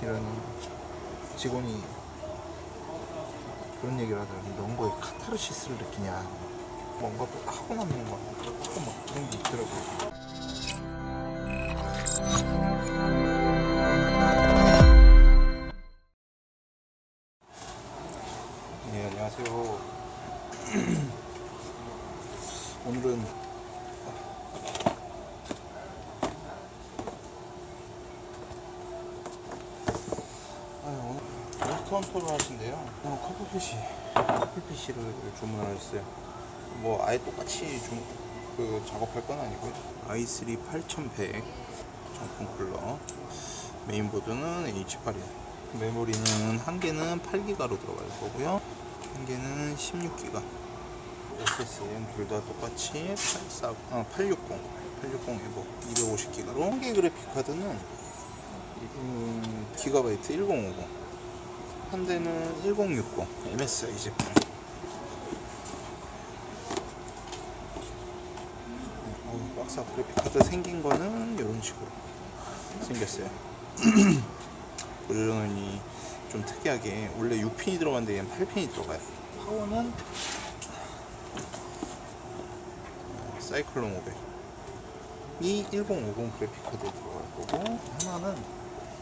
실은 직원이 그런 얘기를 하더라고요. 넌 거에 카타르시스를 느끼냐. 뭔가 또 하고 나면 막 하고 막 그런 게 있더라고요. 네, 안녕하세요. 오늘은 아유, 오늘 몬 헌터를 하신대요. 오늘 커플피시, 커플피시를 주문하셨어요. 뭐 아예 똑같이 주, 그 작업할 건 아니고요. i3 8100 정품 쿨러. 메인보드는 H8이요. 메모리는 한 개는 8기가로 들어갈 거고요. 한 개는 16기가. SSM 둘 다 똑같이 84, 어, 860, 860 에버 250기가로. 한 개 그래픽 카드는 음, 기가바이트 1050. 한 대는 1060 MSI 제품. 어, 박스 그래픽 카드 생긴 거는 이런 식으로 생겼어요. 보조전원이 좀 특이하게 원래 6핀이 들어가는데 얘는 8핀이 들어가요. 파워는 어, 사이클론 500이 1050 그래픽 카드에 들어갈 거고 하나는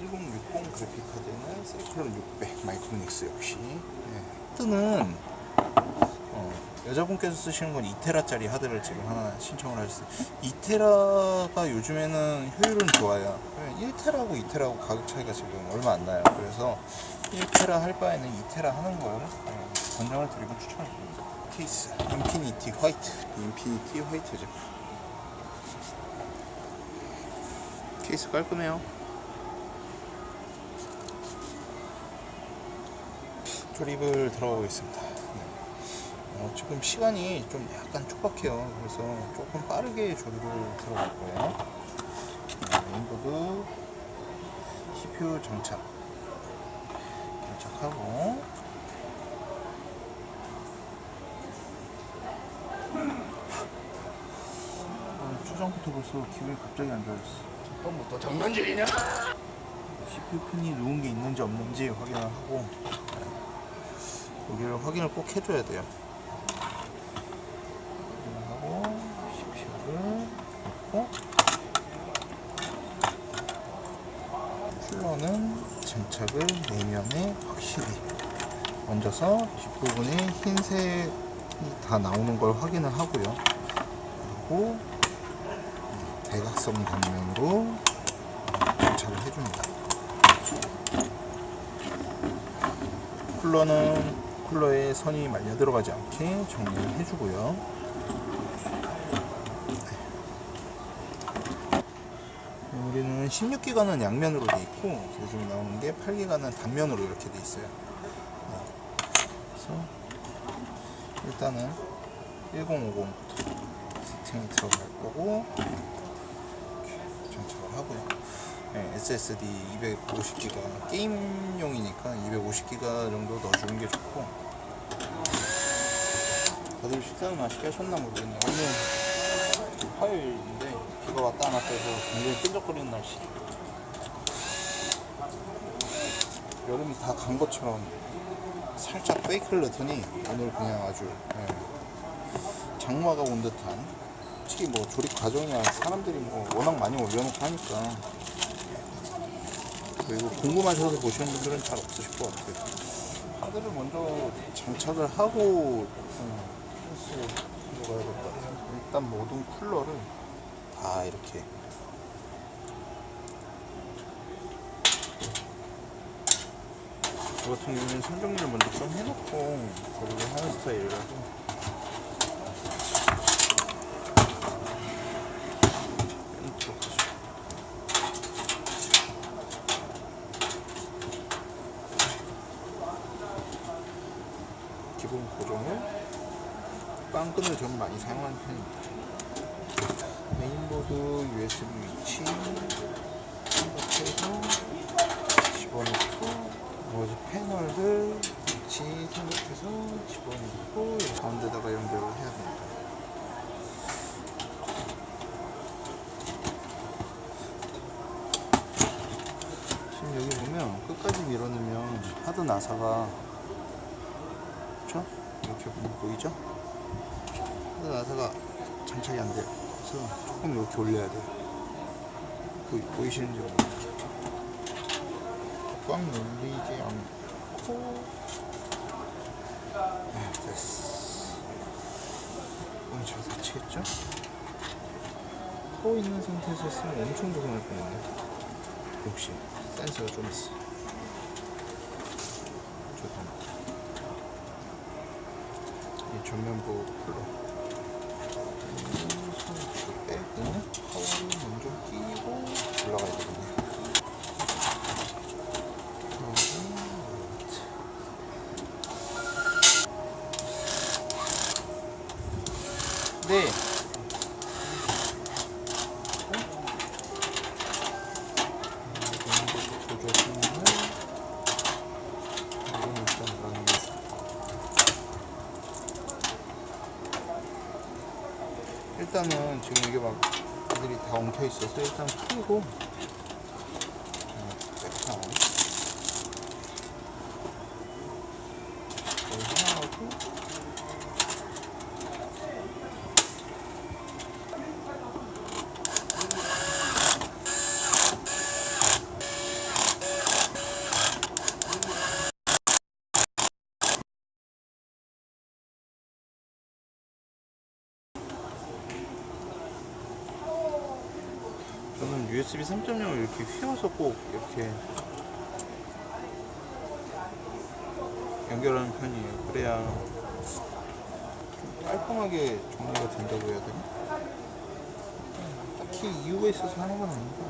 1060 그래픽 카드에는 사이클론 600 마이크로닉스 역시 네. 뜨는 어, 여자분께서 쓰시는 건 2테라짜리 하드를 지금 하나 신청을 하셨어요. 2테라가 요즘에는 효율은 좋아요. 1테라하고 2테라하고 가격 차이가 지금 얼마 안 나요. 그래서 1테라 할 바에는 2테라 하는 걸 어, 권장을 드리고 추천을 드립니다. 케이스 인피니티 화이트 인피니티 화이트 제품 케이스 깔끔해요. 조립을 들어가고 있습니다. 네. 어, 지금 시간이 좀 약간 촉박해요. 그래서 조금 빠르게 조립을 들어갈 거예요. 네, 메인보드, CPU 장착. 장착하고. 어, 초장부터 벌써 기분이 갑자기 안 좋아졌어. 처음부터 장난질이냐? CPU 핀이 누운 게 있는지 없는지 확인을 하고 여기를 확인을 꼭 해줘야 돼요. 확인하고 CPU를 넣고 쿨러는 장착을 내면에 확실히 얹어서 뒷부분에 흰색이 다 나오는 걸 확인을 하고요. 그리고 대각선 단면으로 장착을 해줍니다. 쿨러는 쿨러에 선이 말려 들어가지 않게 정리를 해주고요. 네, 우리는 16기가는 양면으로 돼 있고 요즘 나오는 게 8기가는 단면으로 이렇게 돼 있어요. 네. 그래서 일단은 1050부터 세팅이 들어갈 거고 장착을 하고요. 네, SSD 250기가 게임용이니까 250기가 정도 넣어주는 게 좋고. 다들 식사는 맛있게 하셨나 모르겠네요. 오늘 화요일인데 비가 왔다 안 왔다 해서 굉장히 끈적거리는 날씨. 여름이 다 간 것처럼 살짝 페이크를 넣더니 오늘 그냥 아주 예, 장마가 온 듯한. 솔직히 뭐 조립 과정이야 사람들이 뭐 워낙 많이 올려놓고 하니까 그리고 궁금하셔서 보시는 분들은 잘 없으실 것 같아요. 하드를 먼저 장착을 하고 펜스 들어가야 될 것 같아요. 일단 모든 쿨러를 다 이렇게 저 같은 경우는 선정리를 먼저 좀 해놓고 조립을 하는 스타일이라서 빼놓도록 하죠. 기본 고정을 빵끈을 좀 많이 사용하는 편입니다. 메인보드 USB 위치 생각해서 집어넣고 나머지 패널들 위치 생각해서 집어넣고 이 가운데다가 연결을 해야 됩니다. 지금 여기 보면 끝까지 밀어넣으면 하드 나사가 그쵸? 이렇게 보면 보이죠? 하드 나사가 장착이 안 돼요. 그래서 조금 이렇게 올려야 돼요. 보이, 보이 시는지 모르겠어요 꽉 눌리지 않고. 아, 됐어. 오늘 잘 다치겠죠? 서 있는 상태에서 했으면 엄청 고생할 뻔했네. 역시 센서가 좀 있어 이 전면부 쿨러 손을 빼고 파워를 먼저 끼고 올라가야 되겠네 네. 일단은 지금 이게 막 애들이 다 엉켜 있어서 일단 풀고 자, 백탕 여기 하나 하고 저는 USB 3.0을 이렇게 휘어서 꼭 이렇게 연결하는 편이에요. 그래야 좀 깔끔하게 정리가 된다고 해야 되나? 딱히 이유가 있어서 하는 건 아닌데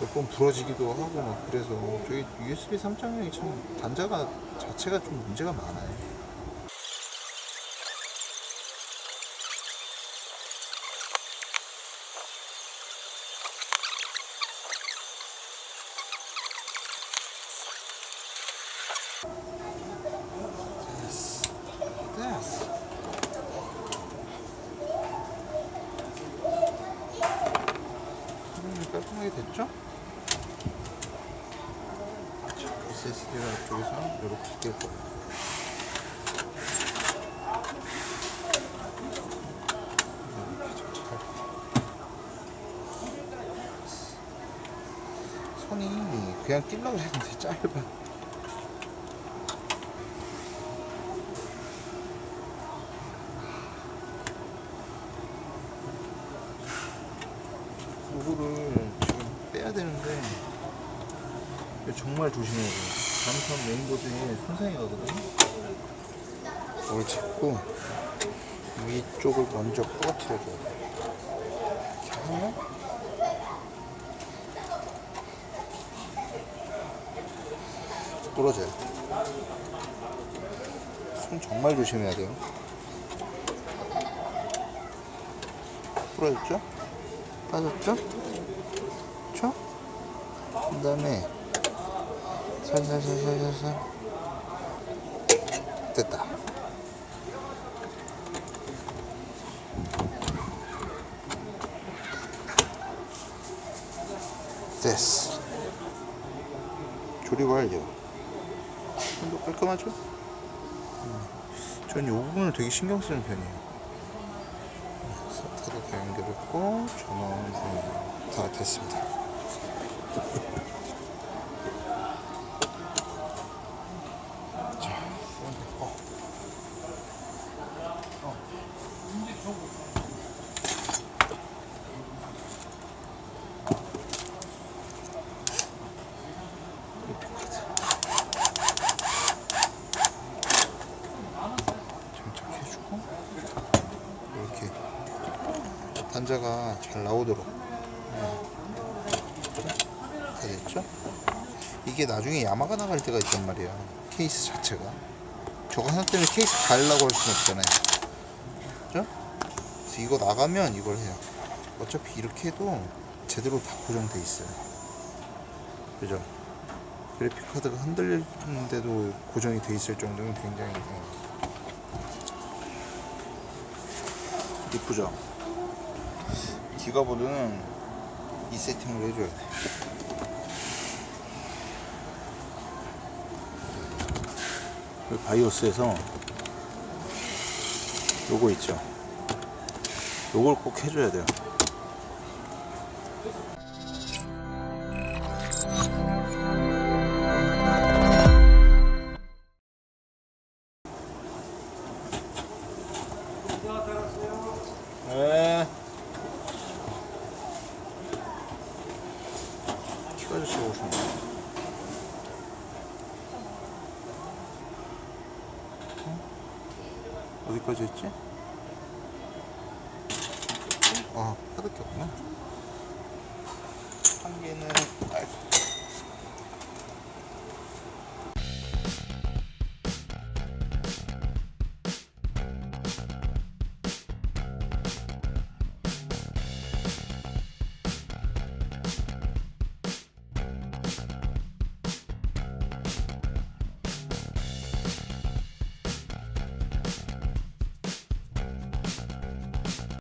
몇 번 부러지기도 하고 막 그래서 저희 USB 3.0이 참 단자가 자체가 좀 문제가 많아요. 됐어. 음, 깔끔하게 됐죠? 앞쪽에서 이렇게 장착할 손이 그냥 끼려고 했는데 짧아 요거를 지금 빼야 되는데 정말 조심해야 돼요. 잘못하면 메인보드에 손상이 가거든요. 이걸 잡고 위쪽을 먼저 부러뜨려줘야. 이렇게 하면 부러져요. 손 정말 조심해야 돼요. 부러졌죠? 빠졌죠? 그쵸? 그 다음에 살살살살살살. 됐다. 됐어. 조립 완료 손도 깔끔하죠? 음, 전이 부분을 되게 신경 쓰는 편이에요. 사타도 다 연결했고 전원 다 됐습니다. 자, 이건 됐고. 장착해주고 이렇게 단자가 잘 나오도록 다 됐죠? 이게 나중에 야마가 나갈 때가 있단 말이야 케이스 자체가 저거 하나 때문에 케이스 갈라고 할 수는 없잖아요 그죠? 그래서 이거 나가면 이걸 해요 어차피 이렇게 해도 제대로 다 고정돼 있어요 그죠? 그래픽 카드가 흔들리는데도 고정이 돼 있을 정도면 굉장히 어, 이쁘죠? 기가보드는 이 세팅을 해줘야 돼. 그 바이오스에서 요거 있죠. 요걸 꼭 해줘야 돼요. 키가지씨 오셨네. 어? 어디까지 했지? 아, 카드 꼈구나. 한 개는